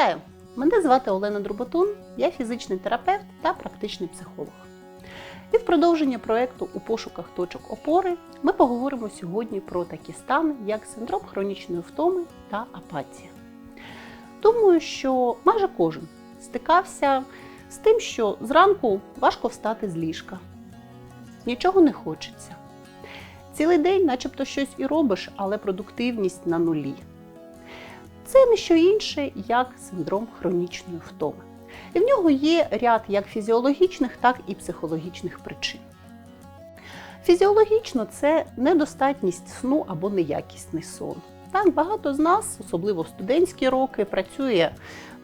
Вітаю! Мене звати Олена Друботун, я фізичний терапевт та практичний психолог. І в продовження проєкту у пошуках точок опори ми поговоримо сьогодні про такі стани, як синдром хронічної втоми та апатія. Думаю, що майже кожен стикався з тим, що зранку важко встати з ліжка, нічого не хочеться. Цілий день, начебто, щось і робиш, але продуктивність на нулі. Це не що інше, як синдром хронічної втоми. І в нього є ряд як фізіологічних, так і психологічних причин. Фізіологічно це недостатність сну або неякісний сон. Так, багато з нас, особливо в студентські роки, працює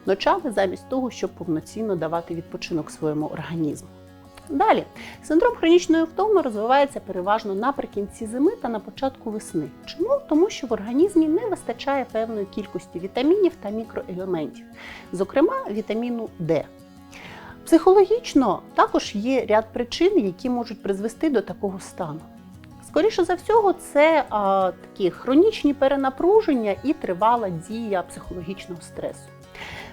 ночами замість того, щоб повноцінно давати відпочинок своєму організму. Далі, синдром хронічної втоми розвивається переважно наприкінці зими та на початку весни. Чому? Тому що в організмі не вистачає певної кількості вітамінів та мікроелементів, зокрема вітаміну Д. Психологічно також є ряд причин, які можуть призвести до такого стану. Скоріше за всього, це а, такі хронічні перенапруження і тривала дія психологічного стресу.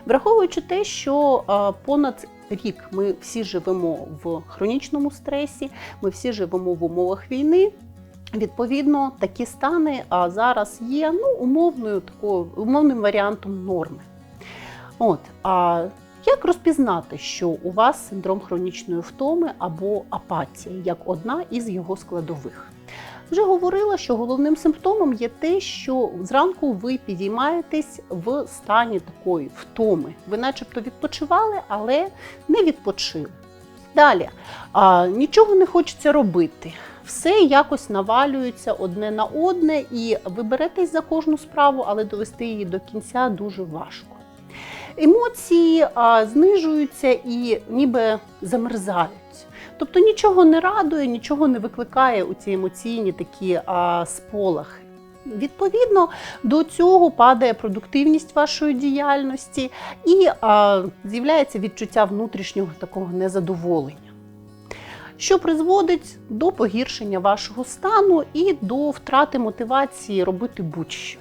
Враховуючи те, що а, понад рік ми всі живемо в хронічному стресі, ми всі живемо в умовах війни. Відповідно, такі стани а зараз є ну, умовною такою, умовним варіантом норми. От, а як розпізнати, що у вас синдром хронічної втоми або апатія, як одна із його складових? Вже говорила, що головним симптомом є те, що зранку ви підіймаєтесь в стані такої втоми. Ви начебто відпочивали, але не відпочили. Далі а, нічого не хочеться робити. Все якось навалюється одне на одне, і ви беретесь за кожну справу, але довести її до кінця дуже важко. Емоції а, знижуються і ніби замерзають. Тобто нічого не радує, нічого не викликає у ці емоційні такі а, сполахи. Відповідно до цього падає продуктивність вашої діяльності і а, з'являється відчуття внутрішнього такого незадоволення, що призводить до погіршення вашого стану і до втрати мотивації робити будь-що.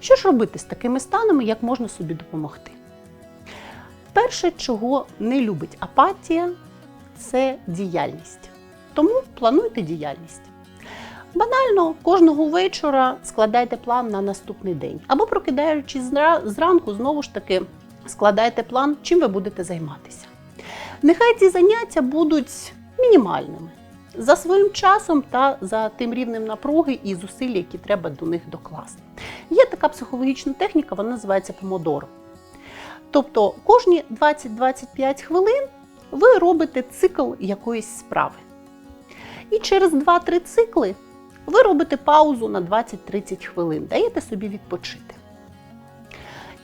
Що ж робити з такими станами, як можна собі допомогти? Перше, чого не любить апатія, це діяльність. Тому плануйте діяльність. Банально кожного вечора складайте план на наступний день. Або прокидаючись зранку, знову ж таки складайте план, чим ви будете займатися. Нехай ці заняття будуть мінімальними за своїм часом та за тим рівнем напруги і зусиль, які треба до них докласти. Є така психологічна техніка, вона називається помодоро. Тобто кожні 20-25 хвилин ви робите цикл якоїсь справи. І через 2-3 цикли ви робите паузу на 20-30 хвилин, даєте собі відпочити.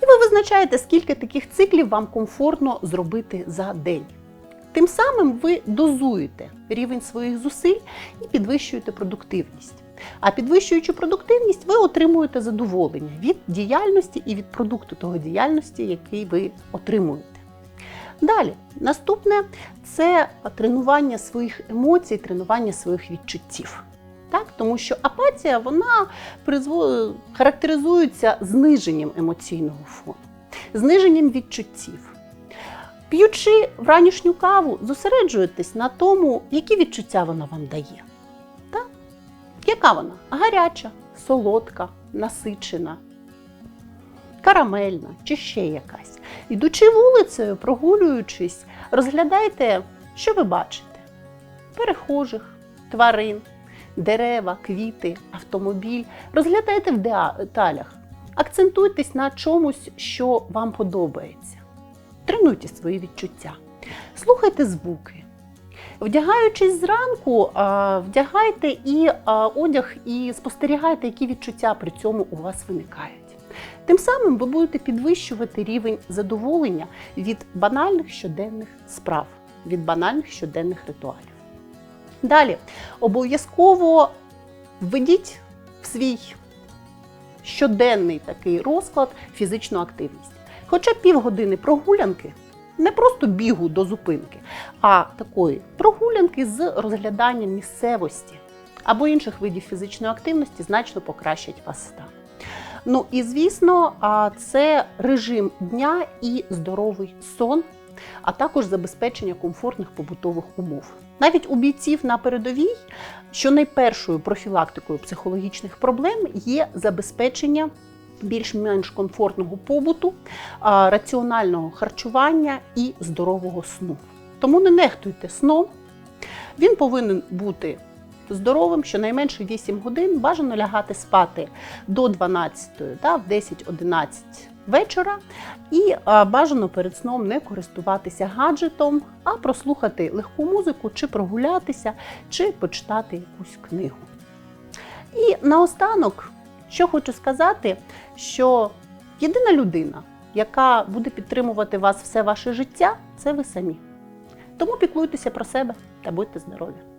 І ви визначаєте, скільки таких циклів вам комфортно зробити за день. Тим самим ви дозуєте рівень своїх зусиль і підвищуєте продуктивність. А підвищуючи продуктивність, ви отримуєте задоволення від діяльності і від продукту того діяльності, який ви отримуєте. Далі, наступне це тренування своїх емоцій, тренування своїх відчуттів. Так? Тому що апатія вона призво... характеризується зниженням емоційного фону, зниженням відчуттів. П'ючи вранішню каву, зосереджуєтесь на тому, які відчуття вона вам дає. Так? Яка вона? Гаряча, солодка, насичена, карамельна чи ще якась. Йдучи вулицею, прогулюючись, розглядайте, що ви бачите: перехожих, тварин, дерева, квіти, автомобіль. Розглядайте в деталях, акцентуйтесь на чомусь, що вам подобається. Тренуйте свої відчуття, слухайте звуки. Вдягаючись зранку, вдягайте і одяг і спостерігайте, які відчуття при цьому у вас виникають. Тим самим ви будете підвищувати рівень задоволення від банальних щоденних справ, від банальних щоденних ритуалів. Далі, обов'язково введіть в свій щоденний такий розклад фізичну активність. Хоча півгодини прогулянки, не просто бігу до зупинки, а такої прогулянки з розгляданням місцевості або інших видів фізичної активності значно покращать вас стан. Ну і звісно, це режим дня і здоровий сон, а також забезпечення комфортних побутових умов. Навіть у бійців на передовій, що найпершою профілактикою психологічних проблем є забезпечення більш-менш комфортного побуту, раціонального харчування і здорового сну. Тому не нехтуйте сном. Він повинен бути здоровим, щонайменше 8 годин, бажано лягати спати до 12, да, в 10-11 вечора. І бажано перед сном не користуватися гаджетом, а прослухати легку музику, чи прогулятися, чи почитати якусь книгу. І наостанок, що хочу сказати, що єдина людина, яка буде підтримувати вас все ваше життя, це ви самі. Тому піклуйтеся про себе та будьте здорові.